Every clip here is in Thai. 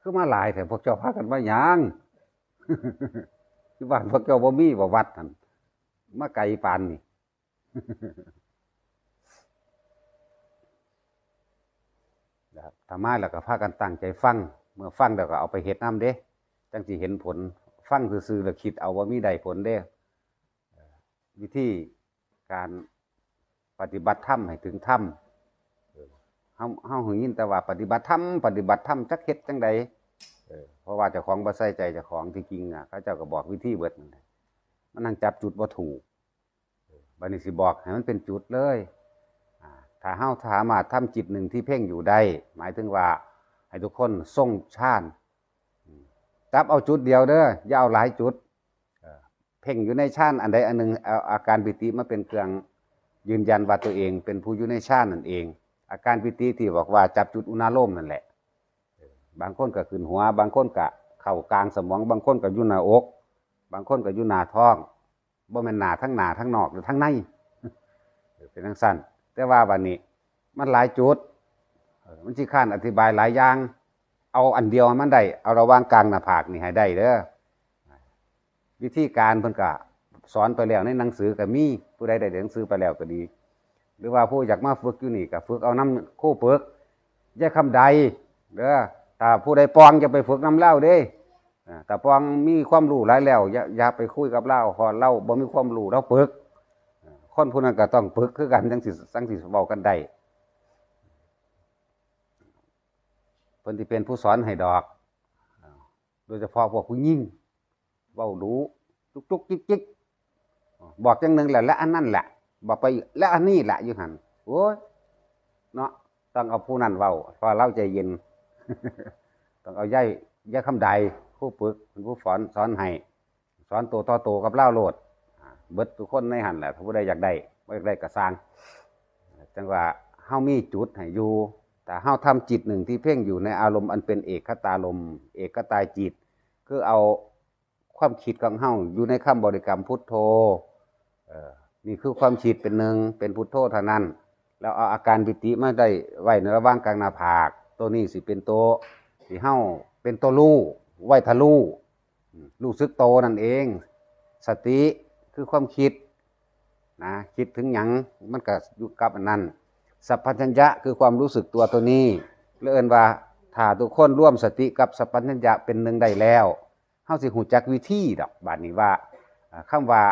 คือมาหลายแต่พวกเจ้าพากันมาหยังที่บ้านพวกเจ้าบ่มีบ่วัดนั่นมาไกลปานนี่นะครับทำมาแล้วก็พากันตั้งใจฟัง เมื่อฟังแล้วก็เอาไปเฮ็ดน้ำเด้จังสิเห็นผล ฟังซื่อๆแล้วคิดเอาว่ามีได้ผลเด้วิธีการปฏิบัติธรรมให้ถึงธรรม เฮาเฮาหึงยินแต่ว่าปฏิบัติธรรมปฏิบัติธรรมจักเฮ็ดจังใดเออเพราะว่าเจ้าของบ่ใส่ใจเจ้าของที่จริงอะเขาเจ้าก็บอกวิธีเบิดนั่นแหละมันนั่งจับจุดบ่ถูกบัดนี้สิบอกให้มันเป็นจุดเลยอ่าถ้าเฮาสามารถทำจิตหนึ่งที่เพ่งอยู่ได้ หมายถึงว่าให้ทุกคนทรงฌานอืมจับเอาจุดเดียวเด้ออย่าเอาหลายจุดเพ่งอยู่ในฌานอันใดอันหนึ่งเอาอาการปิติมาเป็นเครื่องยืนยันว่าตัวเอง เป็นผู้อยู่ในฌานนั่นเอง อาการปิติที่บอกว่าจับจุดอุณาโลมนั่นแหละ บางคนก็ขึ้นหัว บางคนก็เข้ากลางสมอง บางคนก็อยู่หน้าอก บางคนก็อยู่หน้าท้องบ่แม่นหน้าทั้งหน้าทั้งนอกหรือทั้งในเป็นทั้งสั้นแต่ว่าวันนี้ มันหลายจุดมันสิข้านอธิบายหลายอย่าง เอาอันเดียวมันได้ เอาระว่างกลางหน้าผากนี่ให้ได้เด้อวิธีการเพิ่นก็สอนไปแล้วในหนังสือก็มีผู้ใดได้หนังสือไปแล้วก็ดี หรือว่าผู้อยากมาฝึกอยู่นี่ก็ฝึกเอาน้ำคู่ฝึกอย่าคำใดเด้อถ้าผู้ใดปองจะไปฝึกน้ำเล่าเด้แต่ปองมีความรู้หลายแล้ว อย่าอย่าไปคุยกับเล่าพอเล่าบ่มีความรู้เราฝึกคนผู้นั้นก็ต้องฝึกคือกันจังสิจังสิเว้ากันได้เพิ่นที่เป็นผู้สอนให้ดอก โดยเฉพาะพวกผู้ยิ่งเว้ารู้จุกจุกจิกจิกบอกจังหนึ่งแหละและอันนั้นแหละ บอกไปและอันนี้แหละอยู่หันโอ้ยเนาะต้องเอาผู้นั้นเว้าพอเล่าใจเย็น ต้องเอาย่ายย่ายคำใดผู้ฝึกเป็นผู้สอนสอนให้สอนตัวต่อตัวกับเล่าโลดเบิดทุกคนในหันแหละถ้าผู้ใดอยากได้บ่อยากได้ก็สร้างจังว่าเฮามีจุดให้อยู่แต่เฮาทำจิตหนึ่งที่เพ่งอยู่ในอารมณ์อันเป็นเอกตารมเอกตาจิต คือเอาความคิดของเฮาอยู่ในคำบริกรรมพุทโธ นี่คือความคิดเป็นหนึ่งเป็นพุทโธเท่านั้น แล้วเอาอาการปิติมาได้ไว้ในระหว่างกลางหน้าผาก ตัวนี้สิเป็นตัวที่เฮาเป็นตัวรู้ไหวทะลุอืมรู้ซึกโตนั่นเอง สติคือความคิดนะคิดถึงหยังมันก็อยู่กับอันนั้น สัพพัญญะคือความรู้สึกตัวตัวนี้เลื่อนว่าถ้าทุกคนร่วมสติกับสัพพัญญะเป็นหนึ่งได้แล้วเฮาสิหูจักวิธีดอกบาดนี้ว่าอ่าว่า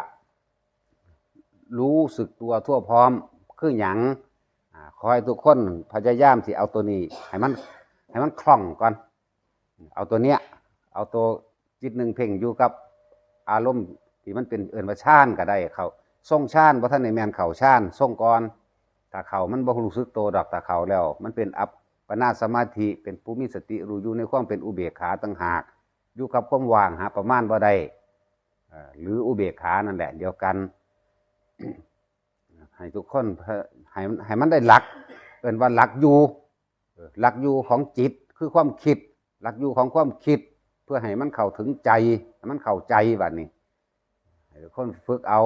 รู้สึกตัวทั่วพร้อม คือหยังอ่าขอให้ทุกคนพยายามสิเอาตัวนี้ ให้มันให้มันคล่องก่อน เอาตัวเนี้ย เอาตัวจิตหนึ่งเพ่งอยู่กับอารมณ์ที่มันเป็นเอินว่าชานก็ได้เขาส่งชานว่าท่านในแมนเข่าชานส่งก่อนถ้าเขามันบ่รู้สึกโตวดอกถ้าเขาแล้ว มันเป็นอัปปนาสมาธิเป็นภูมิสติรู้อยู่ในความเป็นอุเบกขาต่างหากอยู่กับความว่างหาประมาณบ่ได้หรืออุเบกขานั่นแหละเดียวกัน ให้ทุกคนให้ให้มันได้หลักเอินว่าหลักอยู่หลักอยู่ของจิตคือความคิด หลักอยู่ของความคิด เพื่อให้มันเข้าถึงใจมันเข้าใจแบบนี้ให้ทุกคนฝึกเอา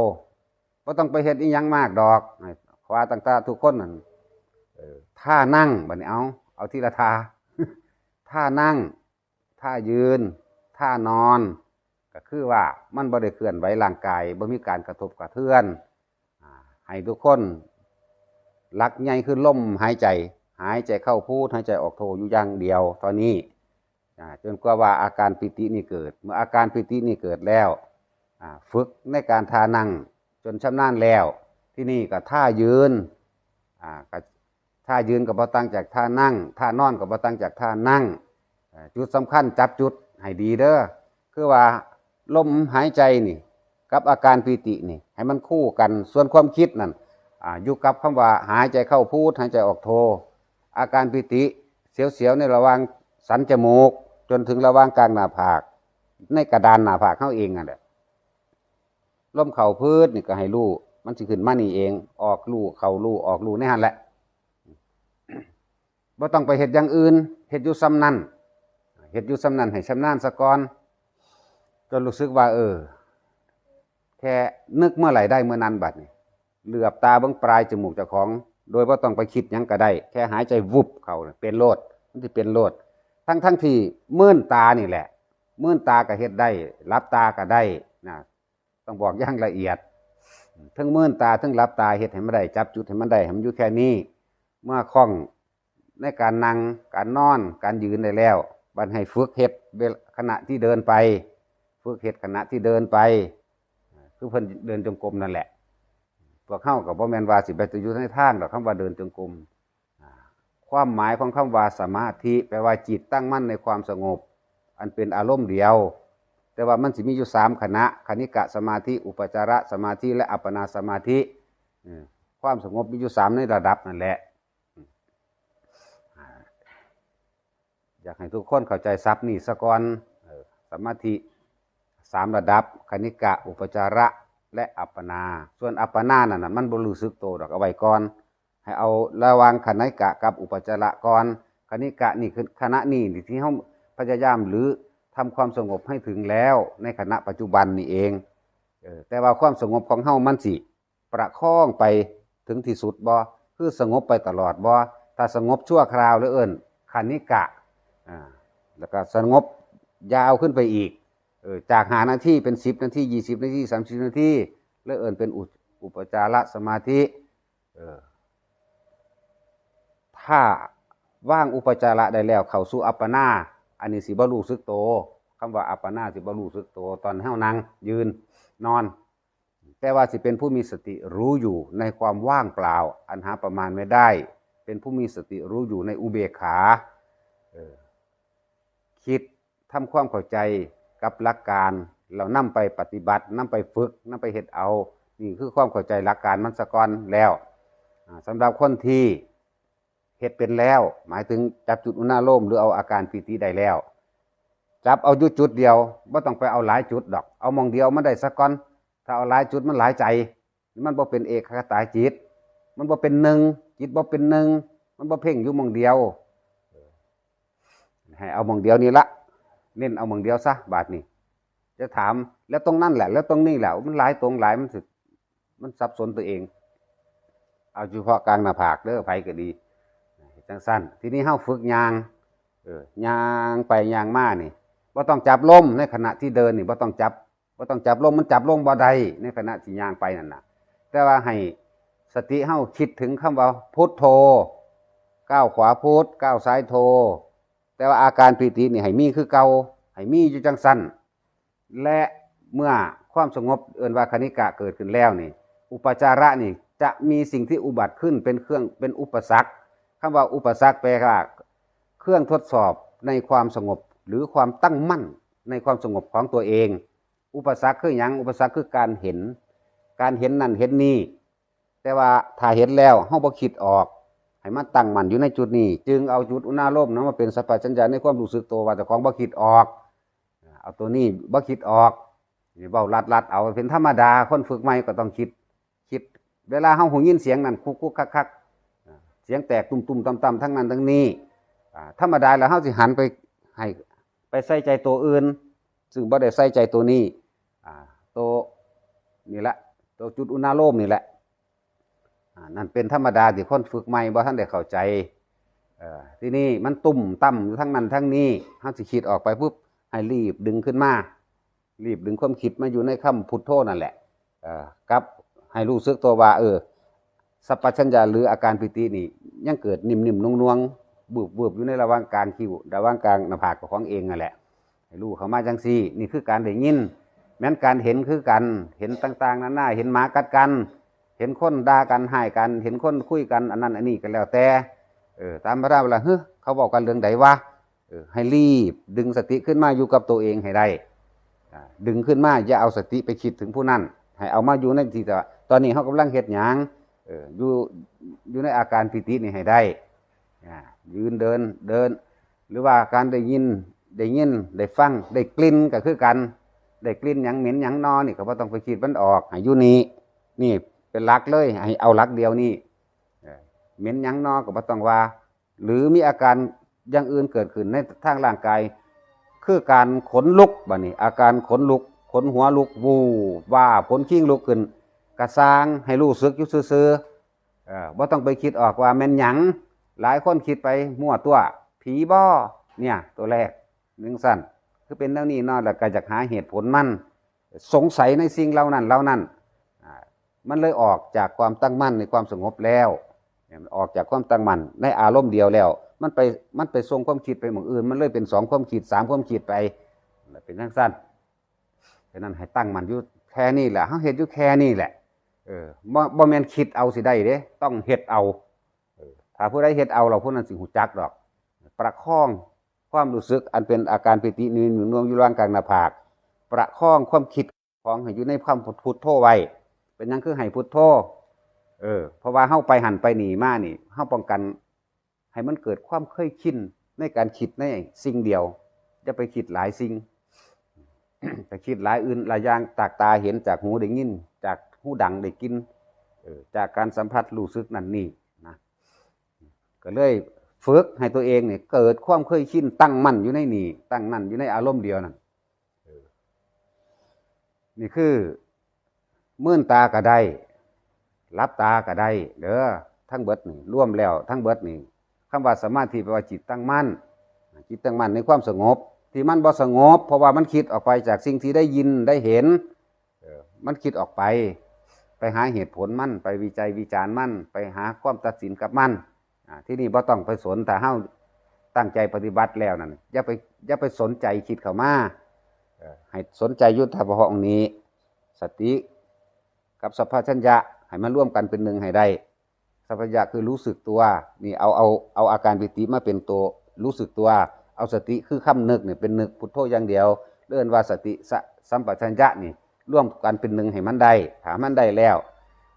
ก็ต้องไปเฮ็ดอีหยังมากดอกให้ขวาต่างๆทุกคนนั่นท่านั่งแบบนี้เอา เอาทีละท่าท่านั่งท่ายืนท่านอน ก็คือว่ามันบ่ได้เคลื่อนไหวร่างกายบ่มีการกระทบกระเทือน ให้ทุกคนหลักใหญ่คือลมหายใจ หายใจเข้าพูดหายใจออกโทอยู่อย่างเดียวตอนนี้จนกว่าว่าอาการปิตินี่เกิด เมื่ออาการปิตินี่เกิดแล้วฝึกในการทานั่งจนชำนาญแล้ว ที่นี่ก็ท่ายืนท่ายืนกับบ่ตั้งจากท่านั่งท่านอนกับบ่ตั้งจากท่านั่ง จุดสำคัญจับจุดให้ดีเด้อคือว่าลมหายใจนี่ กับอาการปิตินี่ ให้มันคู่กัน ส่วนความคิดนั่นออยู่กับคำว่าหายใจเข้าพูดหายใจออกโท อาการปิติเสียวๆในระหว่างสันจมูก จนถึงระหว่างกลางหน้าผาก ในกระดานหน้าผากเข้าเองอะแหละลมเข่าพืชนี่ก็ให้รู้มันสิขึ้นมานี่เอง ออกรู้เข่ารู้ออกรู้ในหันแหละบ่ต้องไปเฮ็ดอย่างอื่นเฮ็ดอยู่ซ้ำนั่นเฮ็ดอยู่ซ้ำนั่นให้ชำนาญสะก่อนจนรู้สึกว่า เออ แค่นึกเมื่อไหร่ได้เมื่อนั้นบัดนี่เหลือบตาเบิ่งปลายจมูกเจ้าของ โดยว่าต้องไปคิดยังก็ได้ แค่หายใจวุบเขาน่ะเป็นโลดมันสิเป็นโลด ทั้งทั้งที่มื่นตานี่แหละ มื่นตาก็เฮ็ดได้ รับตาก็ได้นะต้องบอกอย่างละเอียด ทั้งมื่นตาทั้งรับตาเฮ็ดให้มันได้จับจุดให้มันได้ให้มันอยู่แค่นี้ เมื่อคล่องในการนั่งการนอนการยืนได้แล้ว บันให้ฝึกเฮ็ดขณะที่เดินไป ฝึกเฮ็ดขณะที่เดินไป คือเพิ่นเดินจงกรมนั่นแหละพวกเข้ากับบ่แมนวาสิไปอยู่ในทางดอกคำว่าเดินจงกรมความหมายของคำว่าสมาธิแปลว่าจิตตั้งมั่นในความสงบ อันเป็นอารมณ์เดียว แต่ว่ามันสิมีอยู่สามคณะคณิกะสมาธิอุปจาระสมาธิและอัปปนาสมาธิความสงบมีอยู่สามในระดับนั่นแหละอยากให้ทุกคนเข้าใจซับนี่สะก่อนสมาธิ สามระดับคณิกะ อุปจาระและอัปปนา ส่วนอัปปนานั่นนมันบรู้สึกโตวดอกเอาไว้ก่อน ให้เอาระวังคณิกะกับอุปจาระก่อนคณิกะนี่คือคณะนี่ที่เขาพยายามหรือทำความสงบให้ถึงแล้วในขณะปัจจุบันนี่เองเออแต่ว่าความสงบของเฮามันสิ ประคองไปถึงที่สุดบ่คือสงบไปตลอดบ่ถ้าสงบชั่วคราวหรือเอิ้นคณิกะอ่าแล้วก็สงบยาวขึ้นไปอีก เออจากหานาทีเป็นสิบนาทียี่สิบนาทีสามสิบนาทีแล้วเอินเป็นอุปจารสมาธิเออถ้าว่างอุปจาระได้แล้วเข้าสู่อัปปนาอันนี้สิบรูสึกโตคำว่าอัปปนาสิบรูสึกโตตอนเฮานั่งยืนนอน แต่ว่าสิเป็นผู้มีสติรู้อยู่ในความว่างเปล่า อันหาประมาณไม่ได้ เป็นผู้มีสติรู้อยู่ในอุเบกขาคิดทำความเข้าใจ กับหลักการเรานำไปปฏิบัตินำไปฝึกนำไปเฮ็ดเอา นี่คือความเข้าใจหลักการมันสะก่อนแล้วอ่าสำหรับคนที่เฮ็ดเป็นแล้ว หมายถึงจับจุดอุณาโลมหรือเอาอาการปีติได้แล้ว จับเอาอยู่จุดเดียวไม่ต้องไปเอาหลายจุดดอก เอามองเดียวมันได้สักก่อน ถ้าเอาหลายจุดมันหลายใจ มันบ่เป็นเอกคตาจิต มันบ่เป็นหนึ่งจิตบ่เป็นหนึ่งมันบ่เพ่งอยู่มองเดียวให้เอามองเดียวนี่ละ เน้นเอาเมืองเดียวซะบาทนี้ จะถามแล้วตรงนั่นแหละ แล้วตรงนี้แหละมันหลายตรงหลายมันสึกมันสับสนตัวเอง เอาเฉพาะกลางหน้าผากเด้อไผก็ดีจังสั้นทีนี้เฮาฝึกยางเออยางไปยางมานี่บ่ต้องจับลมในขณะที่เดินนี่บ่ต้องจับบ่ต้องจับลมมันจับลมบ่ได้ในขณะที่ยางไปนั่นน่ะ แต่ว่าให้สติเฮาคิดถึงคำว่าพุทโธก้าวขวาพุทก้าวซ้ายโธ แต่ว่าอาการปีตินี่ให้มีคือเก่าให้มีอยู่จังสั้นและเมื่อความสงบเอินวาคณิกะเกิดขึ้นแล้วนี่ อุปจาระนี่จะมีสิ่งที่อุบัติขึ้นเป็นเครื่องเป็นอุปสรรคคำว่าอุปสรรคแปลว่าเครื่องทดสอบในความสงบหรือความตั้งมั่นในความสงบของตัวเอง อุปสรรคคือหยังอุปสรรคคือการเห็น การเห็นนั่นเห็นนี่แต่ว่าถ้าเห็นแล้วเฮาบ่คิดออก ให้มันตั้งมั่นอยู่ในจุดนี้ จึงเอาจุดอุณาโลมนั้นมาเป็นสัพพัญญาในความรู้สึกตัวว่าเจ้าของบ่คิดออกเอาตัวนี้บ่คิดออกนี่เว้าลัดลัดเอาเป็นธรรมดาคนฝึกใหม่ก็ต้องคิดคิด เวลาเฮาหูยินเสียงนั่นคุกคุกคักคักเสียงแตกตุ่มตุ่มต่ำต่ำทั้งนั้นทั้งนี้ธรรมดาแล้วเฮาสิหันไปให้ไปใส่ใจตัวอื่น ซึ่งบ่ได้ใส่ใจตัวนี้ตัวนี่แหละตัวจุดอุณาโลมนี่แหละ นั่นเป็นธรรมดาที่คนฝึกใหม่บ่ท่านได้เข้าใจที่นี่มันตุ่มต่ำอยู่ทั้งนั้นทั้งนี้เฮาสิคิดออกไปปุ๊บให้รีบดึงขึ้นมารีบดึงความคิดมาอยู่ในคำพุทโธนั่นแหละกับให้รู้สึกตัวว่าเออสัพพัญญาหรืออาการปิตินี่ ยังเกิดนิ่มๆนวงๆบูบบูบอยู่ในระหว่างกลางคิวระหว่างกลางหน้าผากของเองนั่นแหละให้รู้เข้ามาจังซี่ นี่คือการได้ยิน แม้นการเห็นคือกันเห็นต่าง ๆนานหน้าเห็นหมากัดกัน เห็นคนด่ากันให้กัน เห็นคนคุยกันอันนั้นอันนี้กันแล้วแต่เออตามพระราเวลาเฮ้ยเขาบอกกันเรื่องใดวะเออให้รีบ ดึงสติขึ้นมาอยู่กับตัวเองให้ได้ดึงขึ้นมาอย่าเอาสติไปคิดถึงผู้นั้นให้เอามาอยู่ในที่แต่ตอนนี้เขากำลังเฮ็ดหยังเอออยู่อยู่ในอาการปิตินี่ให้ได้ยืนเดินเดิน หรือว่าการได้ยินได้ยินได้ฟังได้กลิ่นก็คือกันได้กลิ่นหยังเหม็นหยังนอนี่ก็บ่ต้องไปคิดมันออกให้อยู่นี่นี่ เป็นหลักเลย ให้เอาหลักเดียวนี่เหม็นยังนอก็บ่ต้องว่า หรือมีอาการอย่างอื่นเกิดขึ้นในทางร่างกาย คือการขนลุกบ่นี่อาการขนลุก ขนหัวลุกวูว่าผลขิ้งลุกขึ้น กระซางให้รู้สึกยู่ซื่อๆเออบ่ต้องไปคิดออกว่าแม่นหยังหลายคนคิดไปมั่วตัว ผีบ่โเนี่ย ตัวแรกหนึ่งสั้นคือเป็นแนวนี้นอนแล้วก็จากหาเหตุผลมัน สงสัยในสิ่งเหล่านั้นเหล่านั้น มันเลยออกจากความตั้งมั่นในความสงบแล้วออกจากความตั้งมั่นในอารมณ์เดียวแล้ว มันไปมันไปทรงความคิดไปหมองอื่น มันเลยเป็นสองความคิดสามความคิดไปเป็นทั้งสั้นฉะนั้นให้ตั้งมันอยู่แค่นี้แหละเขาเห็นอยู่แค่นี้แหละ เออบ่บ่แมนคิดเอาสิได้เด้ ต้องเฮ็ดเอาถ้าผู้ใดเฮ็ดเอาเราผู้นั้นสิหูจักดอก ประคองความรู้สึกอันเป็นอาการปิตินินหนุนนวมอยู่ร่างกลางหน้าผาก ประคองความคิดของให้อยู่ในความพุทโธไว้ เป็นยังคือให้พุทโธเออ เพราะว่าเฮาไปหันไปหนีมานี่เฮาป้องกัน ให้มันเกิดความเคยชินในการคิดในสิ่งเดียว จะไปคิดหลายสิ่งไปคิดหลายอื่นหลายอย่างจากตาเห็นจากหูได้ยิน จากหูดังได้กินเออจากการสัมผัสรู้สึกนั่นนี่นะก็เลยฝึกให้ตัวเองเนี่ยเกิดความเคยชินตั้งมั่นอยู่ในนี่ตั้งมั่นอยู่ในอารมณ์เดียวนั่นนี่คือ มื่นตาก็ได้รับตาก็ได้เด้อทั้งเบิดนี่ร่วมแล้วทั้งเบิดนี่คำว่าสมาธิแปลว่าจิตตั้งมั่นจิตตั้งมั่นในความสงบ ที่มันบ่สงบ เพราะว่ามันคิดออกไปจากสิ่งที่ได้ยินได้เห็นมันคิดออกไป ไปหาเหตุผลมั่นไปวิจัยวิจารณ์มั่นไปหาความตัดสินกับมันอ่าที่นี่บ่ต้องไปสนแต่เฮาตั้งใจปฏิบัติแล้วนั่นอย่าไปอย่าไปสนใจคิดเข้ามาให้สนใจยุทธภองนี้ สติ กับสัพพัญญะให้มันร่วมกันเป็นหนึ่งให้ได้สัพพัญญะคือรู้สึกตัวนี่เอาเอาเอาอาการปิติมาเป็นตัวรู้สึกตัว เอาสติคือคำนึกเนี่ยเป็นนึกพุทโธอย่างเดียวเลื่อนว่าสติสัมปชัญญะนี่ร่วมกันเป็นหนึ่งให้มันได้ถามมันได้แล้ว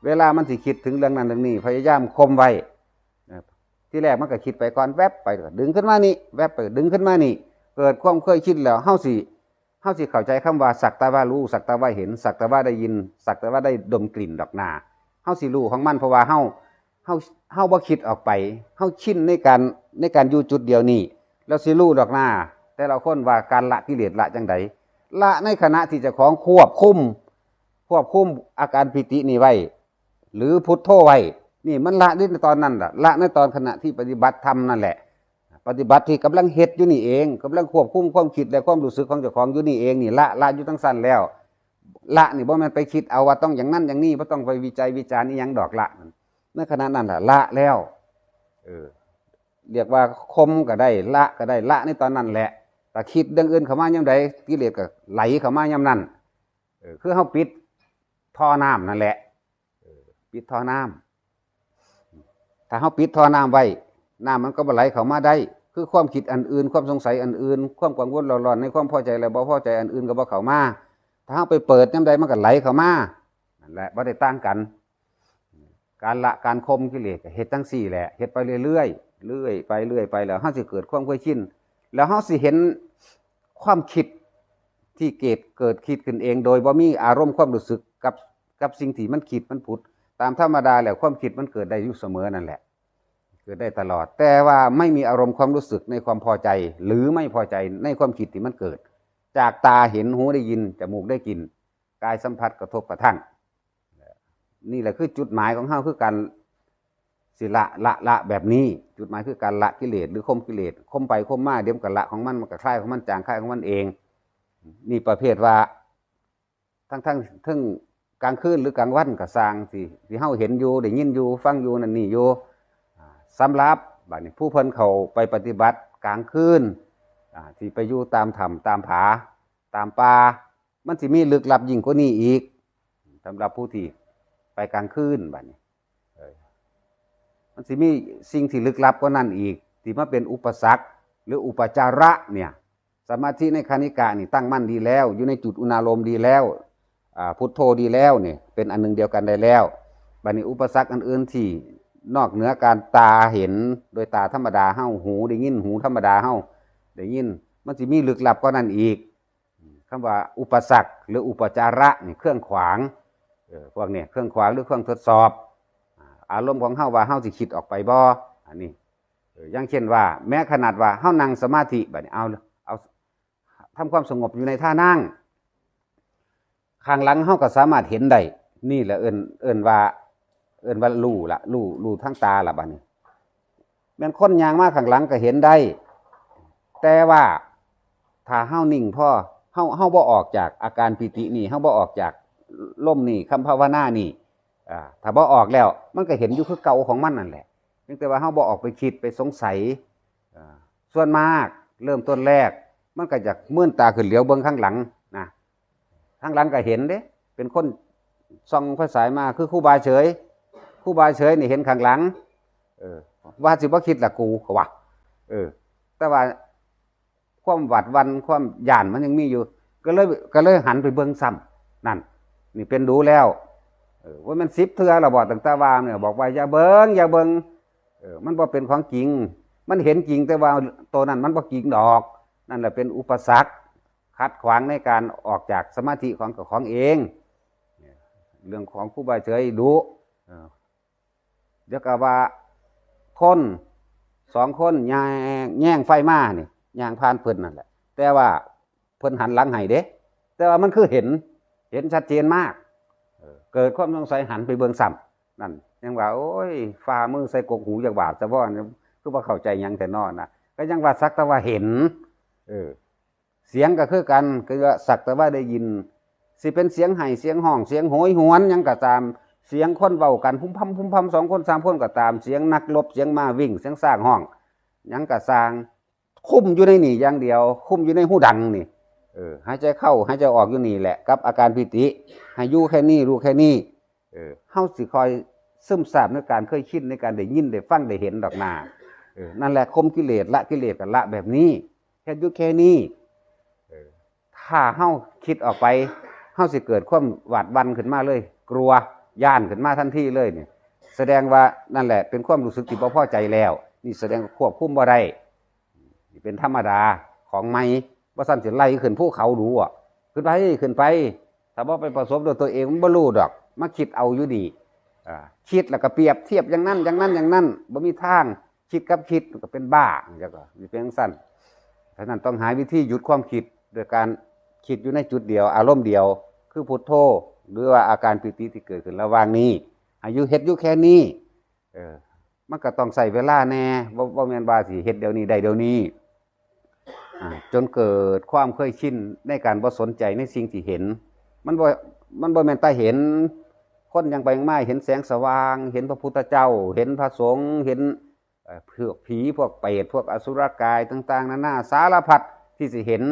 เวลามันสิคิดถึงเรื่องนั้นเรื่องนี้ พยายามคมไว้ที่แรกมันก็คิดไปก่อนแวบไปดึงขึ้นมานี่แวบไปดึงขึ้นมานี่ เกิดความเคยคิดแล้วเฮาสิ เฮาสิเข้าใจคำว่าสักแต่ว่ารู้สักแต่ว่าเห็น สักแต่ว่าได้ยิน สักแต่ว่าได้ดมกลิ่นดอกนาเฮาสิรู้ของมันเพราะว่าเฮาเฮาเฮาบ่คิดออกไปเฮาชินในการในการอยู่จุดเดียวนี้แล้วสิรู้ดอกนาแต่เราค้นว่าการละกิเลสละจังไดละในขณะที่จะของควบคุม ควบคุมอาการปิตินี่ไว้ หรือพุทโธไว้ นี่มันละในตอนนั้นละละในตอนขณะที่ปฏิบัติธรรมนั่นแหละ ปฏิบัติที่กำลังเฮ็ดอยู่นี่เองกำลังควบคุมความคิดและความรู้สึกของเจ้าของอยู่นี่เองนี่ละละอยู่ทั้งสั้นแล้ว ละนี่บ่แม่นไปคิดเอาว่าต้องอย่างนั้นอย่างนี้บ่ต้องไปวิจัยวิจารณ์นี่ยังดอกละนั่นในขณะนั้นละละแล้วเออเรียกว่าคมก็ได้ละก็ได้ละในตอนนั้นแหละแต่คิดเรื่องอื่นเข้ามายามใดกิเลสก็ไหลเข้ามายามนั้นเออคือเฮาปิดท่อน้ำนั่นแหละเออปิดท่อน้ำถ้าเฮาปิดท่อน้ำไว้ น้ำมันก็บไหลเข้ามาได้ คือความคิดอันอื่น ความสงสัยอันอื่น ความกังวลร้อนๆในความพอใจและบ่พอใจอันอื่นก็บ่เข้ามา ถ้าเอาไปเปิดน้ำใดมันก็ไหลเข้ามานั่นแหละบ่ได้ต่างกัน การละการคมกิเลสเฮ็ดทั้งสี่แหละเฮ็ดไปเรื่อยๆเรื่อยไปเรื่อยไปแล้วเฮาสิเกิดความเคยชินแล้วเฮาสิเห็นความคิดที่เกิดเกิดคิดขึ้นเอง โดยบ่มีอารมณ์ความรู้สึกกับกับสิ่งที่มันคิดมันผุด ตามธรรมดาแล้วความคิดมันเกิดได้อยู่เสมอนั่นแหละ เกิดได้ตลอด แต่ว่าไม่มีอารมณ์ความรู้สึกในความพอใจ หรือไม่พอใจในความคิดที่มันเกิด จากตาเห็นหูได้ยินจมูกได้กลิ่นกายสัมผัสกระทบกระทั่ง นี่แหละคือจุดหมายของเฮาคือการสิละละละแบบนี้ จุดหมายคือการละกิเลสหรือคมกิเลสคมไปคมมาเดี๋ยวกับละของมันมันกับคลายของมันจางคลายของมันเอง นี่ประเภทว่า ทั้งทั้งทั้งกลางคืนหรือกลางวันกับสร้างที่ที่เฮาเห็นอยู่ได้ยินอยู่ฟังอยู่นั่นนี่อยู่ สำหรับบัดนี้ผู้เพิ่นเขาไปปฏิบัติกลางคืนที่ไปอยู่ตามถ้ำตามผา ตามป่ามันสิมีลึกลับยิ่งกว่านี้อีกสำหรับผู้ที่ไปกลางคืนบัดนี้มันสิมีสิ่งที่ลึกลับกว่านั้นอีก ที่มาเป็นอุปสรรคหรืออุปจาระเนี่ยสมาธิในคณิกะนี่ตั้งมั่นดีแล้ว อยู่ในจุดอุณาลมดีแล้วพุทโธดีแล้วเนี่ยเป็นอันหนึ่งเดียวกันได้แล้วบัดนี้อุปสรรคอันอื่นที่ นอกเหนือการตาเห็นโดยตาธรรมดาเฮาหูได้ยินหูธรรมดาเฮาได้ยิน มันสิมีลึกลับกว่านั้นอีกคำว่าอุปสรรคหรืออุปจาระนี่เครื่องขวางพวกเนี่ยเครื่องขวางหรือเครื่องทดสอบ อารมณ์ของเฮาว่าเฮาสิคิดออกไปบ่อันนี้อย่างเช่นว่า แม้ขนาดว่าเฮานั่งสมาธิแบัดนี้เอาเอาทำความสงบอยู่ในท่านั่งข้างหลังเฮาก็สามารถเห็นได้นี่แหละเอิ้นเอิ้นว่า เอิ้นว่ารู้ละรู้รู้ทั้งตาละบัดนี้แม่นคนยางมากข้างหลังก็เห็นได้ แต่ว่าถ้าเฮานิ่งพ่อเฮาเฮาบ่ออกจากอาการปิตินี่เฮาบ่ออกจากล่มนี่คำภาวนานี่อ่าถ้าบ่ออกแล้ว มันก็เห็นอยู่คือเก่าของมันนั่นแหละเพียงแต่ว่าเฮาบ่ออกไปคิดไปสงสัยอ่าส่วนมากเริ่มต้นแรก มันก็จะเมื่นตาขึ้นเหลียวเบิ่งข้างหลังนะข้างหลังก็เห็นเด้ เป็นคนส่องไฟสายมาคือคู่บาเฉย ครู่บาเฉยนี่เห็นข้างหลัง เออ ว่าสิบ่คิดละกูก็ว่าเออ แต่ว่าความหวาดหวันความย่านมันยังมีอยู่ ก็เลยก็เลยหันไปเบิ่งซ้ำนั่น นี่เป็นดูแล้วเออว่ามันสิบเทื่อเราบอกตั้งแต่ว่าเนี่ยบอกว่าอย่าเบิ่งอย่าเบิ่งเออ มันบ่เป็นของจริง มันเห็นจริงแต่ว่าตัวนั้นมันบ่จริงดอก นั่นแหละเป็นอุปสรรคขัดขวางในการออกจากสมาธิของของเอง เรื่องของผู้บาเฉยดู เดี๋ยวก็ว่าคนสองคนย่งแย่งไฟมานี่ย่างผ่านเพิ่นนั่นแหละ แต่ว่าเพิ่นหันหลังให้เด้ แต่ว่ามันคือเห็น เห็นชัดเจนมากเกิดความสงสัยหันไปเบิ่งซ้ำนั่นยังว่า โอ้ยฟ้ามือใส่กกหูจากบาดซะบ่เนี่ยคือว่าเข้าใจยังแต่นอนนะก็ยังว่าสักแต่ว่าเห็น เออ เสียงก็คือกันคือว่าสักแต่ว่าได้ยิน สิเป็นเสียงไห้เสียงห้องเสียงโหยหวนยังก็ตาม เสียงคนเว้ากันพุ่มพำพุ่มพำสองคนสามคนก็ตามเสียงนักลบเสียงมาวิ่งเสียงสร้างห้องยังก็สร้าง คุ้มอยู่ในนี่อย่างเดียว คุ้มอยู่ในหูดังนี่เออหายใจเข้าหายใจออกอยู่นี่แหละกับอาการปิติให้ยู่แค่นี้รู้แค่นี้เออเฮาสิคอยซึมซาบในการเคยคิดในการได้ยินได้ฟังได้เห็นดอกนาเออนั่นแหละคมกิเลสละกิเลสกันละแบบนี้แค่อยู่แค่นี้เออถ้าเฮาคิดออกไปเฮาสิเกิดความหวาดวันขึ้นมาเลย กลัว ย่านขึ้นมาทันทีเลยเนี่ยแสดงว่านั่นแหละ เป็นความรู้สึกที่บ่พอใจแล้ว นี่แสดงควบคุมบ่ได้นี่เป็นธรรมดาของไม่ว่าสั่นสิไล่ขึ้นภูเขาดูอะขึ้นไปขึ้นไป ถ้าบ่ไปประสบด้วยตัวเองมันบ่รู้ดอก มาคิดเอาอยู่ดีคิดแล้วก็เปรียบเทียบอย่างนั้นอย่างนั้นอย่างนั้นบ่มีทางคิดกับคิดมันก็เป็นบ้าจังก็มีเป็นจังสั้นฉะนั้นต้องหาวิธีหยุดความคิดโดยการคิดอยู่ในจุดเดียว อารมณ์เดียว คือพุทโธ หรือว่าอาการปิติที่เกิดขึ้นระหว่างนี้ อายุเฮ็ดอยู่แค่นี้ เออ มันก็ต้องใส่เวลาแน่บ่บ่แม่นว่าสิเฮ็ดเดี๋ยวนี้ได้เดี๋ยวนี้จนเกิดความเคยชินในการบ่สนใจในสิ่งที่เห็น มันบ่มันบ่แม่นตาเห็น คนยังไปยังมาเห็นแสงสว่าง เห็นพระพุทธเจ้า เห็นพระสงฆ์เห็นพวกผีพวกเปรตพวกอสุรกายต่าง ๆนานาสารพัดที่สิเห็น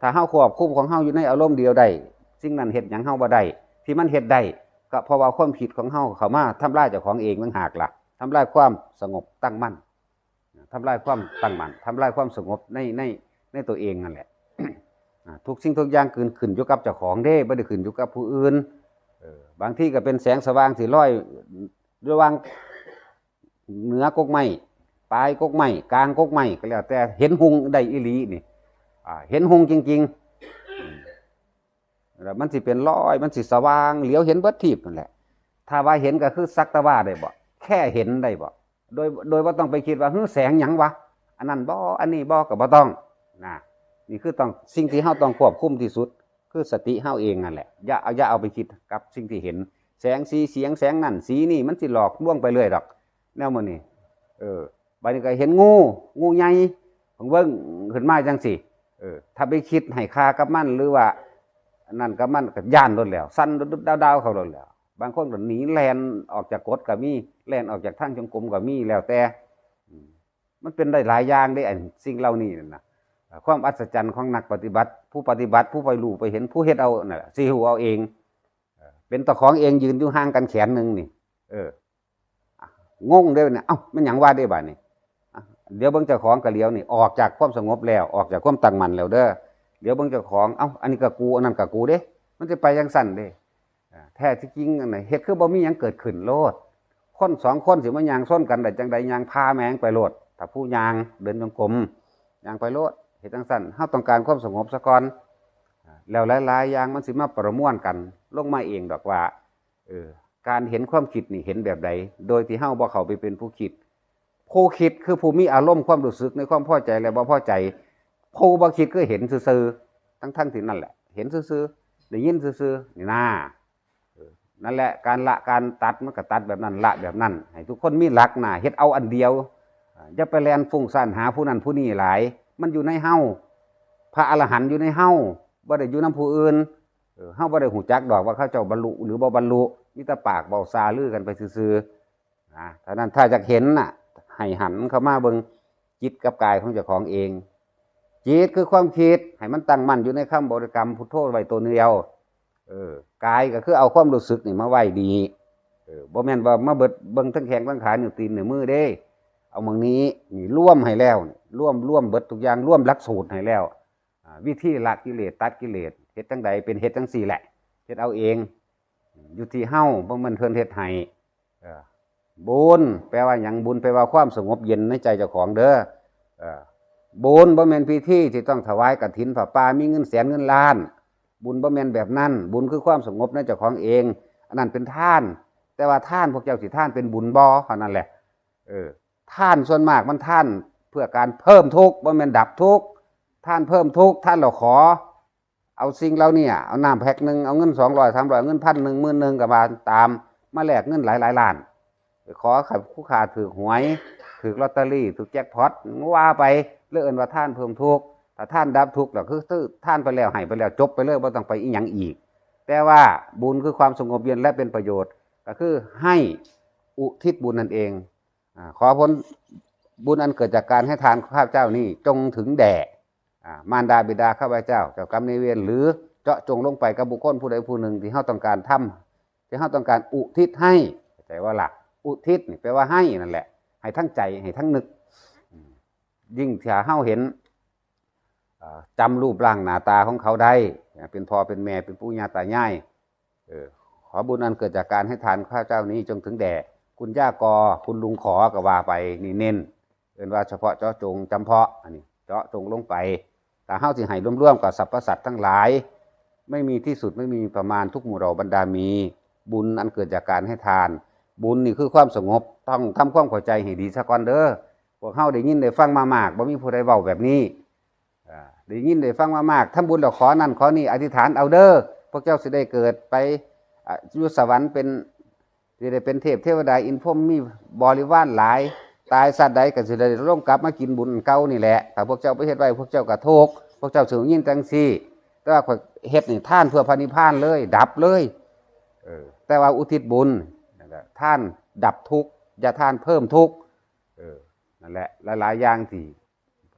ถ้าเฮาควบคุมของเฮาอยู่ในอารมณ์เดียวได้สิ่งนั้นเฮ็ดหยังเฮาบ่ได้ ที่มันเฮ็ดได้ก็เพราะว่าความผิดของเฮาเขามาทำลายเจ้าของเองต่างหากล่ะทำลายความสงบตั้งมั่นทำลายความตั้งมั่นทำลายความสงบในในในตัวเองนั่นแหละทุกสิ่งทุกอย่างขึ้นขึ้นอยู่กับเจ้าของเด้บ่ได้ขึ้นอยู่กับผู้อื่นบางที่ก็เป็นแสงสว่างสิลอยระว่างเหนือกกไม้ปลายกกไม้กลางกกไม้ก็แล้วแต่เห็นหุงได้อีหลีนี่เห็นหงจริง ๆ แล้วมันสิเป็นร้อย มันสิสว่างเหลียวเห็นเบิดทีบนั่นแหละ ถ้าว่าเห็นก็คือสักตะว่าได้บ่แค่เห็นได้บ่โดยโดยว่าต้องไปคิดว่าเฮ้ยแสงหยังวะอันนั้นบ่อันนี้บ่ก็บ่ต้องนะนี่คือต้องสิ่งที่เฮาต้องควบคุมที่สุด คือสติเฮาเองนั่นแหละอย่าเอาอย่าเอาไปคิดกับสิ่งที่เห็น แสงสีเสียงแสงนั่นสีนี่มันสิหลอกล่วงไปเรื่อยดอก แนวมื้อนี้เออบัดนี้ก็เห็นงู งูใหญ่ของเบิ่งขึ้นมาจังซี่เออถ้าไปคิดให้ค่ากับมันหรือว่า นั่นกับมันก็ย่านรถแล้ว สั้นดุดดาวๆเขารถแล้ว บางคนก็หนีแลนออกจากกฎก็มีแลนออกจากทางจงกรมก็มีแล้วแต่มันเป็นได้หลายอย่างได้ไอันสิ่งเหล่านี้นั่นนะความอัศจรรย์ของนักปฏิบัติ ผู้ปฏิบัติผู้ไปรู้ไปเห็นผู้เฮ็ดเอาน่ะสิหูเอาเองเป็นตะของเองยืนอยู่ห่างกันแขนหนึ่งนี่ เอองงเด้เนี่ยเอ้ามันหยังว่าได้บ่านี่อะเดี๋ยวเบิ่งเจ้าของกะเลี้ยวนี่ออกจากความสงบแล้วออกจากความตั้งมั่นแล้วเด้อ เดี๋ยวบิ่งเจ้าของ เอ้า อันนี้ก็กู อันนั้นก็กูเด้ มันจะไปจังสั่นเด้แท้ที่จริงอันไหนเฮ็ดคือบ่มียังเกิดขึ้นโลดคนสองคนสิมายางส้นกันได้จังใดยางพาแมงไปโลดถ้าผู้ยางเดินจงกรมยางไปโลดเฮ็ดจังสั่นเฮาต้องการความสงบซะก่อนแล้วหลายๆอย่างมันสิมาประมวลกัน ลงมาเองดอกว่าเออการเห็นความคิดนี่เห็นแบบใด โดยที่เฮาบ่เข้าไปเป็นผู้คิด ผู้คิดคือผู้มีอารมณ์ความรู้สึกในความพอใจและบ่พอใจ ผู้บ่คิดก็เห็นซื่อๆทั้งทั้งๆที่นั่นแหละ เห็นซื่อๆได้ยินซื่อๆนี่นะเออนั่นแหละการละการตัดมันก็ตัดแบบนั้นละแบบนั้นให้ทุกคนมีหลักนะเฮ็ดเอาอันเดียวอ่าอย่าไปแลนฟุ้งซ่านหาผู้นั้นผู้นี้หลาย มันอยู่ในเฮาพระอรหันต์อยู่ในเฮาบ่ได้อยู่นํผู้อื่นเออเฮาบ่ได้หูจักดอกว่าเขาเจ้าบรรลุ หรือบ่บรรลุมีแต่ปากเว้าซาลือกันไปซื่อๆนะฉะนั้นถ้าอยากเห็นน่ะให้หันเข้ามาเบิงจิตกับกายของเจ้าของเอง จิตคือความคิดให้มันตั้งมั่นอยู่ในคำบริกรรมพุทโธไว้ตัวเดียวเออกายก็คือเอาความรู้สึกนี่มาไว้ดีเออบ่แม่นว่ามาเบิดเบิ่งทั้งแขนทั้งขานิ้วตีนนิ้วมือเด้ เอามือนี้นี่ร่วมให้แล้วร่วมร่วมเบิดทุกอย่างร่วมลักสูตรให้แล้ววิธีละกิเลสตัดกิเลสเฮ็ดจังใดเป็นเฮ็ดจังสี่แหละเฮ็ดเอาเอง อยู่ที่เฮ้าบ่แม่นเพิ่นเฮ็ดให้บุญแปลว่าหยังบุญแปลว่าความสงบเย็นในใจเจ้าของเด้ออ บุญบ่แมนพิธีที่ต้องถวายกฐินผ้าป่ามีเงินแสนเงินล้าน บุญบ่แมนแบบนั้น บุญคือความสงบในเจ้าของเอง อันนั้นเป็นท่าน แต่ว่าท่านพวกเจ้าสิท่านเป็นบุญบ่เท่านั้นแหละ เออ ท่านส่วนมากมันท่านเพื่อการเพิ่มทุกข์บ่แมนดับทุกข์ท่านเพิ่มทุกข์ท่านเราขอ เอาสิ่งเราเนี่ยเอาน้ำแพ็คหนึ่งเอาเงินสองร้อยสามร้อยเงินพันหนึ่งหมื่นหนึ่งกับมาตามมาแลกเงินหลายหลายล้านขอขับคู่ขาถือหวย ถือลอตเตอรี่ถือแจ็คพอตว่าไปเลื่อนว่าท่านเพิ่มทุกข์ถ้าท่านดับทุกข์เราคือท่านไปแล้วให้ไปแล้วจบไปเลยไม่ต้องไปอีกอย่างอีก แต่ว่าบุญคือความสงบเย็นและเป็นประโยชน์ ก็คือให้อุทิศบุญนั่นเองอขอผลบุญอันเกิดจากการให้ทานข้าพเจ้านี้จงถึงแด่มารดาบิดาข้าพเจ้าเจ้ากรรมนายเวรหรือเจาะจงลงไปกับบุคคลผู้ใดผู้หนึ่งที่เขาต้องการทำที่เขาต้องการอุทิศให้ใจว่าหลักอุทิศแปลว่าให้นั่นแหละ ให้ทั้งใจให้ทั้งนึก ยิ่งถ้าเฮาเห็นจำรูปร่างหน้าตาของเขาได้ เป็นพ่อเป็นแม่เป็นปู่ย่าตายายขอบุญอันเกิดจากการให้ทานข้าเจ้านี้จงถึงแด่คุณย่ากอคุณลุงขอก็ว่าไปนี่เน้นเอินว่าเฉพาะเจาะจงจำเพาะอันนี้เจาะจงลงไปแต่เฮาสิให้ร่วมๆกับสรรพสัตว์ทั้งหลาย ไม่มีที่สุดไม่มีประมาณทุกหมู่เราบรรดามี บุญอันเกิดจากการให้ทาน บุญนี่คือความสงบ ต้องทำความเข้าใจให้ดีซะก่อนเด้อพวกเฮาได้ยินได้ฟังมามากบ่มีผู้ใดเว้าแบบนี้อ่าได้ยินได้ฟังมามากทำบุญแล้วขอนั่นขอนี่อธิษฐานเอาเด้อพวกเจ้าสิได้เกิดไปอะอยู่สวรรค์เป็นสิได้เป็นเทพเทวดาอินพรหมมีบริวารหลาย ตายสัตว์ใดก็สิได้ร่วมกลับมากินบุญเก่านี่แหละถ้าพวกเจ้าไปเฮ็ดไว้พวกเจ้าก็ทุกพวกเจ้าสูงยิ่งจังซี่แต่ว่าข้อเฮ็ดนี่ท่านเพื่อพระนิพพานเลย ดับเลยเออแต่ว่าอุทิศบุญนะท่านดับทุกข์ อย่าท่านเพิ่มทุกเออนั่นแหละหลายๆอย่างที่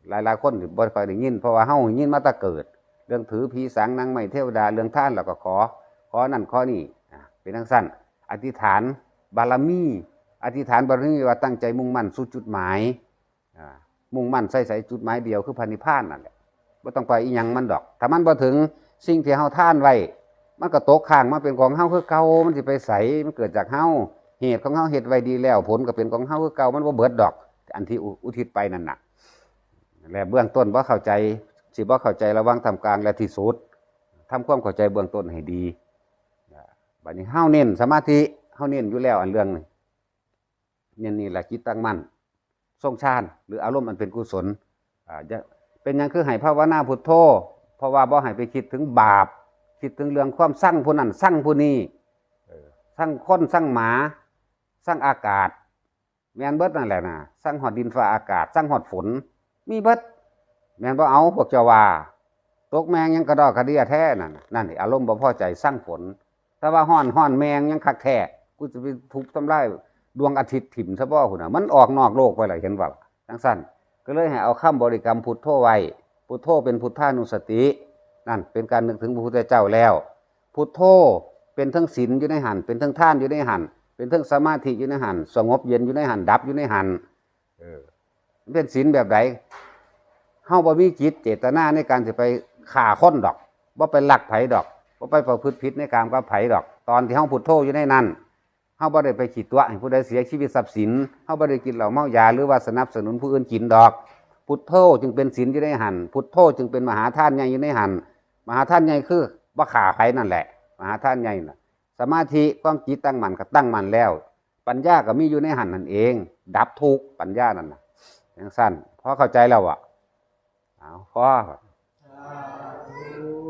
หลายๆคนที่บ่ค่อยได้ยินเพราะว่าเฮายินมาตะเกิด เรื่องถือผีสางนางไม้เทวดาเรื่องท่านเราก็ขอ ขอนั่นขอนี่อะเป็นทั้งสั้นอธิษฐานบารมีอธิษฐานบารมีว่าตั้งใจมุ่งมั่นสู่จุดหมายมุ่งมั่นใส่ใส่จุดหมายเดียวคือพันิพพานนั่นแหละไม่ต้องไปอีหยังมันดอก ถ้ามันบ่ถึงสิ่งที่เฮาท่านไว้มันก็ตกข้างมาเป็นของเฮาคือเก่ามันสิไปใสมันเกิดจากเฮา เหตุของเฮาเฮ็ดไว้ดีแล้ว ผลก็เป็นของเฮาคือเก่ามันบ่าเบิดดอก อันที่อุทิศไปนั่นน่ะและเบื้องต้นบ่าเข้าใจสิบ่าเข้าใจระวังทำกลางและที่สุดทำความเข้าใจเบื้องต้นให้ดีบัดนี้เฮาเน้นสมาธิเฮาเน้นอยู่แล้วอันเรื่องนี้เน้นนี่แหละจิตตั้งมั่นทรงฌานหรืออารมณ์อันเป็นกุศลอ่าจะเป็นยังคือให้ภาวนาพุทโธเพราะว่าบ่ให้ไปคิดถึงบาป คิดถึงเรื่องความสร้างผู้นั้นสร้างผู้นี้สร้างคนสร้างหมา สร้างอากาศ แมนเบิดนั่นแหละนะสร้างหอดดินฟ้าอากาศสร้างหอดฝน มีเบิดแมนบ่เอาพวกเจ้าว่าตกแมงยังกระดอกกระเดียแท้นั่นนั่นนี่อารมณ์บ่พอใจสร้างฝน แต่ว่าห้อนห้อนแมงยังคักแท้กูจะไปทุบทำลายดวงอาทิตย์ถิ่มซะบ่หุ่นน่ะมันออกนอกโลกไปเลยเห็นว่าจังสั้นก็เลยให้เอาคำบริกรรมพุทโธไว้พุทโธเป็นพุทธานุสติ นั่นเป็นการนึกถึงพระพุทธเจ้าแล้ว พุทโธเป็นทั้งศีลอยู่ในหันเป็นทั้งท่านอยู่ในหัน เป็นทั้งสมาธิอยู่ในหันสงบเย็นอยู่ในหันดับอยู่ในหันเป็นศีลแบบไหนเฮาบ่มีจิตเจตนาในการจะไปฆ่าคนดอกบ่ไปหลักไผดอกบ่ไปประพฤติผิดในการกับไผดอก ตอนที่เฮาพุทโธอยู่ในนั้นเฮาบ่ได้ไปขีดตัวให้ผู้ใดเสียชีวิตทรัพย์สินเฮาบ่ได้กินเหล้าเมายาหรือว่าสนับสนุนผู้อื่นกินดอก พุทโธจึงเป็นศีลอยู่ในหันพุทโธจึงเป็นมหาท่านใหญ่อยู่ในหันมหาท่านใหญ่คือบ่ฆ่าไผนั่นแหละ มหาท่านใหญ่น่ะ สมาธิความจิตตั้งมั่นก็ตั้งมั่นแล้ว ปัญญาก็มีอยู่ในหันนั่นเอง ดับทุกปัญญานั่นน่ะอย่างสั้นพอเข้าใจแล้วอะเอาพอสาธุ